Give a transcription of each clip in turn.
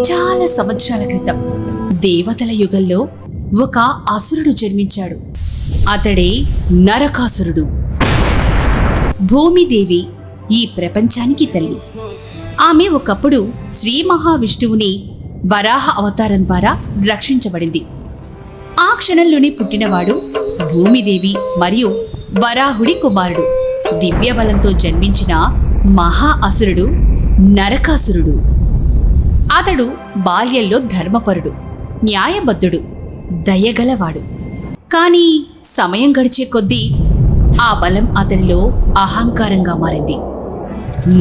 చాలా సంవత్సరాల క్రితం దేవతల యుగంలో ఒక అసురుడు జన్మించాడు. అతడే నరకాసురుడు. భూమిదేవి ఈ ప్రపంచానికి తల్లి. ఆమె ఒకప్పుడు శ్రీ మహావిష్ణువుని వరాహ అవతారం ద్వారా రక్షించబడింది. ఆ క్షణంలోనే పుట్టినవాడు భూమిదేవి మరియు వరాహుడి కుమారుడు. దివ్యబలంతో జన్మించిన మహా అసురుడు నరకాసురుడు. అతడు బాల్యంలో ధర్మపరుడు న్యాయబద్ధుడు దయగలవాడు. కానీ సమయం గడిచే కొద్దీ ఆ బలం అతనిలో అహంకారంగా మారింది.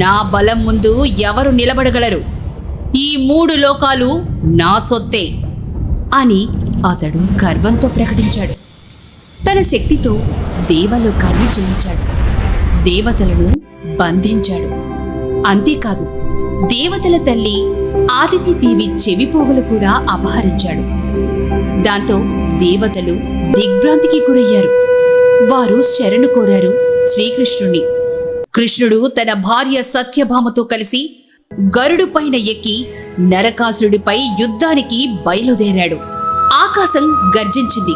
నా బలం ముందు ఎవరు నిలబడగలరు? ఈ మూడు లోకాలు నా సొత్తే అని అతడు గర్వంతో ప్రకటించాడు. తన శక్తితో దేవలోకాన్ని జయించాడు. దేవతలను బంధించాడు. అంతేకాదు దేవతల తల్లి ఆదితి దేవి చెవిపోగులు కూడా అపహరించాడు. దాంతో దేవతలు దిగ్భ్రాంతికి గురయ్యారు. వారు శరణు కోరారు శ్రీకృష్ణుణ్ణి. కృష్ణుడు తన భార్య సత్యభామతో కలిసి గరుడు పైన ఎక్కి నరకాసురుడిపై యుద్ధానికి బయలుదేరాడు. ఆకాశం గర్జించింది.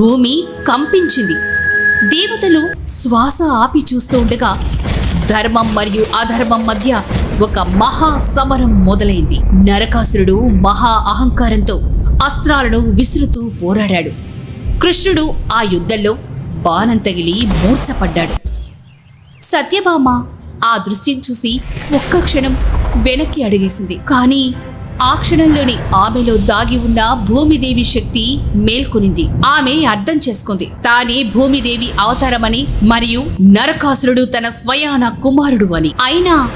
భూమి కంపించింది. దేవతలు శ్వాస ఆపి చూస్తూ ఉండగా ధర్మం మరియు అధర్మం మధ్య ఒక మహా సమరం మొదలైంది. నరకాసురుడు మహా అహంకారంతో అస్త్రాలను విసురుతూ పోరాడాడు. కృష్ణుడు ఆ యుద్ధంలో బాణం తగిలి మూర్ఛపడ్డాడు. సత్యభామ ఆ దృశ్యం చూసి ఒక్క క్షణం వెనక్కి అడిగేసింది. కానీ ఆ క్షణంలోనే ఆమెలో దాగి ఉన్న భూమిదేవి శక్తి మేల్కొనింది. ఆమె అర్థం చేసుకుంది. తానే భూమిదేవి అవతారమని మరియు నరకాసురుడు తన స్వయాన కుమారుడు అని. అయినా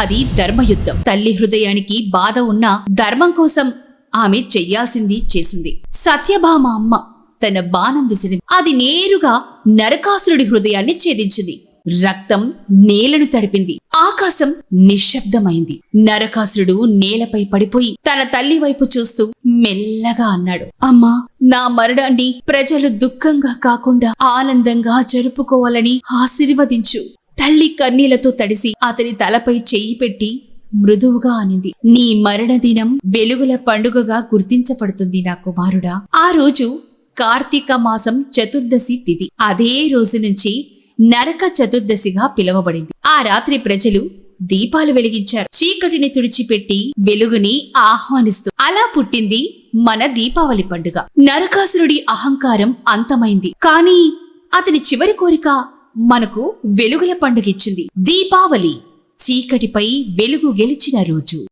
అది ధర్మయుద్ధం. తల్లి హృదయానికి బాధ ఉన్న ధర్మం కోసం ఆమె చెయ్యాల్సింది చేసింది. సత్యభామ అమ్మ తన బాణం విసిరింది. అది నేరుగా నరకాసురుడి హృదయాన్ని ఛేదించింది. రక్తం నేలను తడిపింది. ఆకాశం నిశ్శబ్దమైంది. నరకాసురుడు నేలపై పడిపోయి తన తల్లి వైపు చూస్తూ మెల్లగా అన్నాడు అమ్మా నా మరణాన్ని ప్రజలు దుఃఖంగా కాకుండా ఆనందంగా జరుపుకోవాలని ఆశీర్వదించు. తల్లి కన్నీలతో తడిసి అతని తలపై చెయ్యి పెట్టి మృదువుగా అనింది నీ మరణ దినం వెలుగుల పండుగగా గుర్తించబడుతుంది నా కుమారుడా. ఆ రోజు కార్తీక మాసం చతుర్దశి తిథి అదే రోజు నుంచి నరక చతుర్దశిగా పిలువబడింది. ఆ రాత్రి ప్రజలు దీపాలు వెలిగించారు. చీకటిని తుడిచిపెట్టి వెలుగుని ఆహ్వానిస్తూ అలా పుట్టింది మన దీపావళి పండుగ. నరకాసురుడి అహంకారం అంతమైంది. కానీ అతని చివరి కోరిక మనకు వెలుగుల పండుగిచ్చింది. దీపావళి చీకటిపై వెలుగు గెలిచిన రోజు.